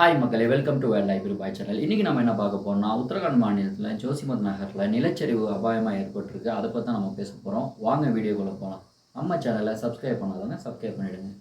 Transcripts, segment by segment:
Hi மக்களே welcome to Vel life boy channel இன்றைக்கி நம்ம என்ன பார்க்க போகிறோம்னா உத்தரகாண்ட் மாநிலத்தில் ஜோசிமத் நகரில் நிலச்சரிவு அபாயமாக ஏற்பட்டிருக்கு. அதை பற்றி தான் நம்ம பேச போகிறோம் வாங்க வீடியோக்குள்ளே போகலாம் நம்ம சேனலை சப்ஸ்கிரைப் பண்ணாதவங்க சப்ஸ்கிரைப் பண்ணிவிடுங்க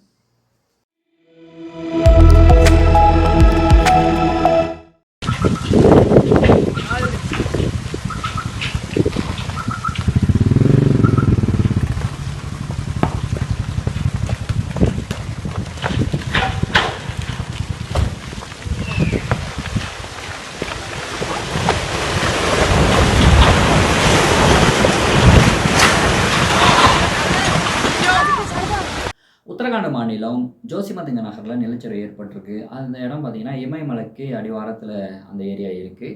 உத்தரகாண்ட் மாநிலம் ஜோசிமதிங்க நகரில் நிலச்சரிவு ஏற்பட்டிருக்கு. அந்த இடம் பார்த்திங்கன்னா இமயமலைக்கு அடிவாரத்தில் அந்த ஏரியா இருக்குது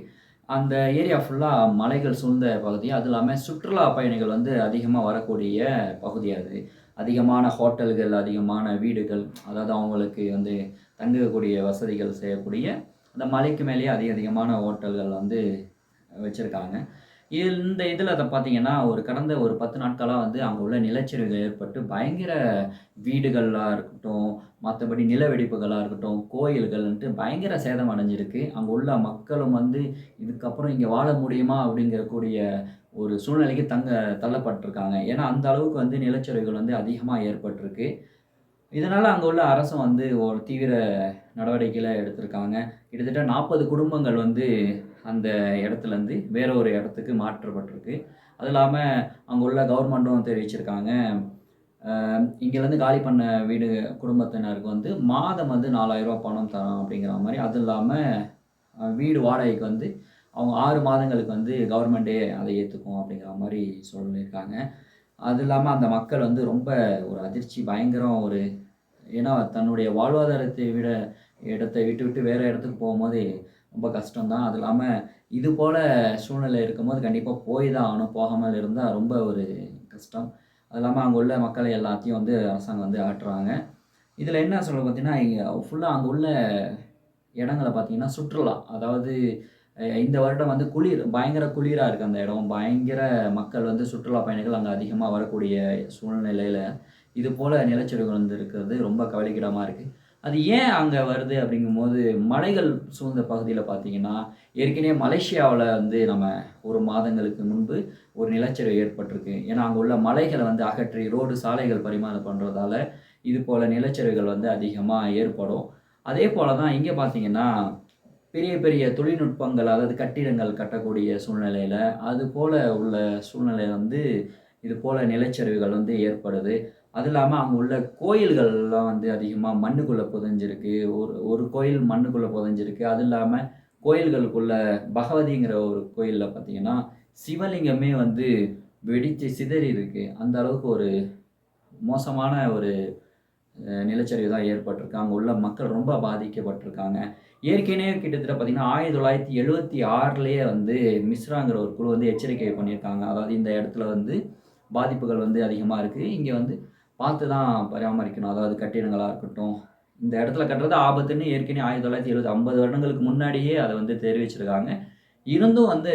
அந்த ஏரியா ஃபுல்லாக மலைகள் சூழ்ந்த பகுதி. அது இல்லாமல் சுற்றுலா பயணிகள் வந்து அதிகமாக வரக்கூடிய பகுதி அது. அதிகமான ஹோட்டல்கள் அதிகமான வீடுகள் அதாவது அவங்களுக்கு வந்து தங்கக்கூடிய வசதிகள் செய்யக்கூடிய அந்த மலைக்கு மேலேயே அதிக அதிகமான ஹோட்டல்கள் வந்து வச்சுருக்காங்க. இந்த இதில் அதை பார்த்தீங்கன்னா ஒரு கடந்த ஒரு பத்து நாட்களாக வந்து அங்கே உள்ள நிலச்சரிவுகள் ஏற்பட்டு பயங்கர வீடுகளாக இருக்கட்டும் மற்றபடி நிலவெடிப்புகளாக இருக்கட்டும் கோயில்கள்ன்ட்டு பயங்கர சேதம் அடைஞ்சிருக்கு. அங்கே உள்ள மக்களும் வந்து இதுக்கப்புறம் இங்கே வாழ முடியுமா அப்படிங்கக்கூடிய ஒரு சூழ்நிலைக்கு தங்க தள்ளப்பட்டிருக்காங்க. ஏன்னா அந்த அளவுக்கு வந்து நிலச்சரிவுகள் வந்து அதிகமாக ஏற்பட்டிருக்கு. இதனால் அங்கே உள்ள அரசும் வந்து ஒரு தீவிர நடவடிக்கைகளை எடுத்திருக்காங்க. கிட்டத்தட்ட நாற்பது குடும்பங்கள் வந்து அந்த இடத்துலேருந்து வேற ஒரு இடத்துக்கு மாற்றப்பட்டிருக்கு. அது இல்லாமல் அங்கே உள்ள கவர்மெண்ட்டும் தெரிவிச்சிருக்காங்க. இங்கேருந்து காலி பண்ண வீடு குடும்பத்தினருக்கு வந்து மாதம் வந்து நாலாயிரரூவா பணம் தரோம் அப்படிங்கிற மாதிரி. அது இல்லாமல் வீடு வாடகைக்கு வந்து அவங்க ஆறு மாதங்களுக்கு வந்து கவர்மெண்ட்டே அதை ஏற்றுக்கும் அப்படிங்கிற மாதிரி சொல்லியிருக்காங்க. அது இல்லாமல் அந்த மக்கள் வந்து ரொம்ப ஒரு அதிர்ச்சி பயங்கரம் ஒரு ஏன்னா தன்னுடைய வாழ்வாதாரத்தை விட இடத்தை விட்டு விட்டு வேறு இடத்துக்கு போகும்போது ரொம்ப கஷ்டம்தான். அது இல்லாமல் இது போல் சூழ்நிலை இருக்கும்போது கண்டிப்பாக போய் தான் ஆகணும். போகாமல் இருந்தால் ரொம்ப ஒரு கஷ்டம். அது இல்லாமல் அங்கே உள்ள மக்களை எல்லாத்தையும் வந்து அரசாங்கம் வந்து ஆட்டுறாங்க இதில் என்ன சொல்ல பார்த்தீங்கன்னா ஃபுல்லாக அங்கே உள்ள இடங்களை பார்த்தீங்கன்னா சுற்றுலா. அதாவது இந்த வருடம் வந்து குளிர் பயங்கர குளிராக இருக்குது அந்த இடம். பயங்கர மக்கள் வந்து சுற்றுலா பயணிகள் அங்கே அதிகமாக வரக்கூடிய சூழ்நிலையில் இது போல் நிலச்சரிவுகள் வந்து இருக்கிறது ரொம்ப கவலைக்கிடமாக இருக்குது அது ஏன் அங்கே வருது அப்படிங்கும்போது மலைகள் சூழ்ந்த பகுதியில் பார்த்தீங்கன்னா ஏற்கனவே மலேசியாவில் வந்து நம்ம ஒரு மாதங்களுக்கு முன்பு ஒரு நிலச்சரிவு ஏற்பட்டிருக்கு. ஏன்னா அங்கே உள்ள மலைகளை வந்து அகற்றி ரோடு சாலைகள் பரிமாணம் பண்ணுறதால இது போல் நிலச்சரிவுகள் வந்து அதிகமாக ஏற்படும். அதே போல் தான் இங்கே பார்த்தீங்கன்னா பெரிய பெரிய தொழில்நுட்பங்கள் அதாவது கட்டிடங்கள் கட்டக்கூடிய சூழ்நிலையில் அது போல் உள்ள சூழ்நிலை வந்து இது போல் நிலச்சரிவுகள் வந்து ஏற்படுது. அது இல்லாமல் அங்கே உள்ள கோயில்கள்லாம் வந்து அதிகமாக மண்ணுக்குள்ளே புதைஞ்சிருக்கு. ஒரு ஒரு கோயில் மண்ணுக்குள்ளே புதைஞ்சிருக்கு. அது இல்லாமல் கோயில்களுக்குள்ள பகவதிங்கிற ஒரு கோயிலில் பார்த்தீங்கன்னா சிவலிங்கமே வந்து வெடித்து சிதறி இருக்கு. அந்த அளவுக்கு ஒரு மோசமான ஒரு நிலச்சரிவு தான் ஏற்பட்டிருக்கு. அங்கே உள்ள மக்கள் ரொம்ப பாதிக்கப்பட்டிருக்காங்க. ஏற்கனவே கிட்டத்தட்ட பார்த்தீங்கன்னா ஆயிரத்தி தொள்ளாயிரத்தி எழுபத்தி ஆறுலேயே வந்து மிஸ்ராங்கிற ஒரு குழு வந்து எச்சரிக்கை பண்ணியிருக்காங்க. அதாவது இந்த இடத்துல வந்து பாதிப்புகள் வந்து அதிகமாக இருக்குது இங்கே வந்து பார்த்து தான் பராமரிக்கணும். அதாவது கட்டிடங்களாக இருக்கட்டும். இந்த இடத்துல கட்டுறது ஆபத்துன்னு ஏற்கனவே ஆயிரத்தி தொள்ளாயிரத்தி எழுபது ஐம்பது வருடங்களுக்கு முன்னாடியே அதை வந்து தெரிவிச்சிருக்காங்க. இருந்தும் வந்து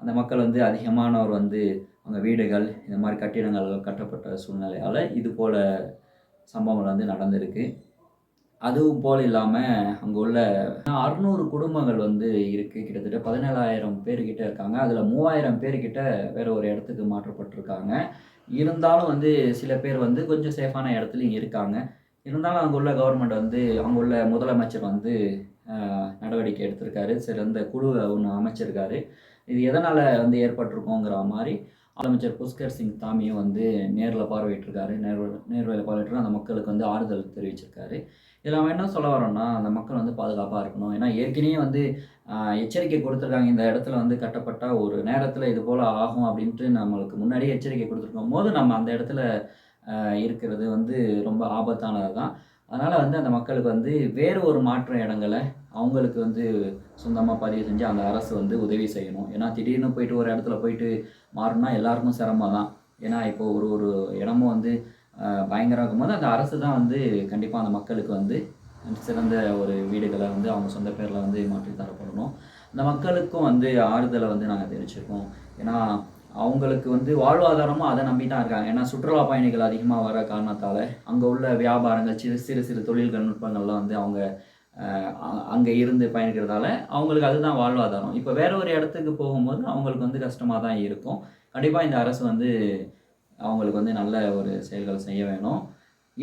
அந்த மக்கள் வந்து அதிகமானவர் வந்து அவங்க வீடுகள் இந்த மாதிரி கட்டிடங்கள் கட்டப்பட்ட சூழ்நிலையால் இது போல் சம்பவங்கள் வந்து நடந்திருக்கு. அதுவும் போல் இல்லாமல் அங்கே உள்ள அறுநூறு குடும்பங்கள் வந்து இருக்குது கிட்டத்தட்ட பதினேழாயிரம் பேர்கிட்ட இருக்காங்க. அதில் மூவாயிரம் பேர்கிட்ட வேற ஒரு இடத்துக்கு மாற்றப்பட்டிருக்காங்க. இருந்தாலும் வந்து சில பேர் வந்து கொஞ்சம் சேஃபான இடத்துலையும் இருக்காங்க. இருந்தாலும் அங்கே உள்ள கவர்மெண்ட் வந்து அவங்க உள்ள முதலமைச்சர் வந்து நடவடிக்கை எடுத்திருக்காரு. சிறந்த குழுவை ஒன்று அமைச்சிருக்காரு. இது எதனால் வந்து ஏற்பட்டிருக்கோங்கிற மாதிரி முதலமைச்சர் புஷ்கர் சிங் தாமியும் வந்து நேரில் பார்வையிட்டிருக்காரு. நேர் நேர்வையில் பார்வையிட்டு அந்த மக்களுக்கு வந்து ஆறுதல் தெரிவிச்சிருக்காரு. இதில் அவன் என்ன சொல்ல வரோன்னா அந்த மக்கள் வந்து பாதுகாப்பாக இருக்கணும். ஏன்னா ஏற்கனவே வந்து எச்சரிக்கை கொடுத்துருக்காங்க. இந்த இடத்துல வந்து கட்டப்பட்ட ஒரு நேரத்தில் இது போல் ஆகும் அப்படின்ட்டு நம்மளுக்கு முன்னாடியே எச்சரிக்கை கொடுத்துருக்கும் போது நம்ம அந்த இடத்துல இருக்கிறது வந்து ரொம்ப ஆபத்தானது தான் அதனால் வந்து அந்த மக்களுக்கு வந்து வேறு ஒரு மாற்று இடங்களை அவங்களுக்கு வந்து சொந்தமாக பதிவு செஞ்சு அந்த அரசு வந்து உதவி செய்யணும். ஏன்னா திடீர்னு போயிட்டு ஒரு இடத்துல போயிட்டு மாறணும்னா எல்லாருக்கும் சிரமம் தான் ஏன்னா இப்போ ஒரு ஒரு இடமும் வந்து பயங்கரம் இருக்கும்போது அந்த அரசு தான் வந்து கண்டிப்பாக அந்த மக்களுக்கு வந்து சிறந்த ஒரு வீடுகளை வந்து அவங்க சொந்த பேரில் வந்து மாற்றி தரப்படணும். அந்த மக்களுக்கும் வந்து ஆறுதலை வந்து நாங்கள் தெரிவிச்சிருக்கோம். ஏன்னா அவங்களுக்கு வந்து வாழ்வாதாரமும் அதை நம்பி தான் இருக்காங்க. ஏன்னா சுற்றுலா பயணிகள் அதிகமாக வர காரணத்தால் அங்கே உள்ள வியாபாரங்கள் சிறு சிறு சிறு தொழில்கள் நுட்பங்கள்லாம் வந்து அவங்க அங்கே இருந்து பயணிக்கிறதால அவங்களுக்கு அதுதான் வாழ்வாதாரம். இப்போ வேற ஒரு இடத்துக்கு போகும்போது அவங்களுக்கு வந்து கஷ்டமாக தான் இருக்கும். கண்டிப்பாக இந்த அரசு வந்து அவங்களுக்கு வந்து நல்ல ஒரு செயல்கள் செய்ய வேணும்.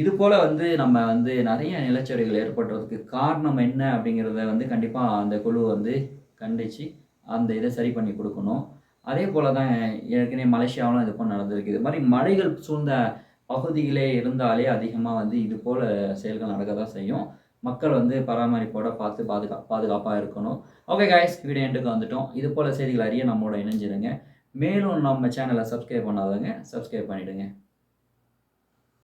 இது போல் வந்து நம்ம வந்து நிறைய நிலச்சரிவுகள் ஏற்படுறதுக்கு காரணம் என்ன அப்படிங்கிறத வந்து கண்டிப்பாக அந்த குழு வந்து கண்டித்து அந்த இதை சரி பண்ணி கொடுக்கணும். அதே போல் தான் ஏற்கனவே மலேசியாவிலும் இது போல் நடந்திருக்கு. இது மாதிரி மலைகள் சூழ்ந்த பகுதிகளே இருந்தாலே அதிகமாக வந்து இது போல் செயல்கள் நடக்க தான் செய்யும். மக்கள் வந்து பராமரிப்போட பார்த்து பாதுகா பாதுகாப்பாக இருக்கணும். ஓகே காய்ஸ் வீடியோ எண்டுக்கு வந்துட்டோம். இது போல் செய்திகள் அறிய நம்மளோட இணைஞ்சிருங்க. மேலும் நம்ம சேனலை சப்ஸ்கிரைப் பண்ணாதவங்க சப்ஸ்கிரைப் பண்ணிவிடுங்க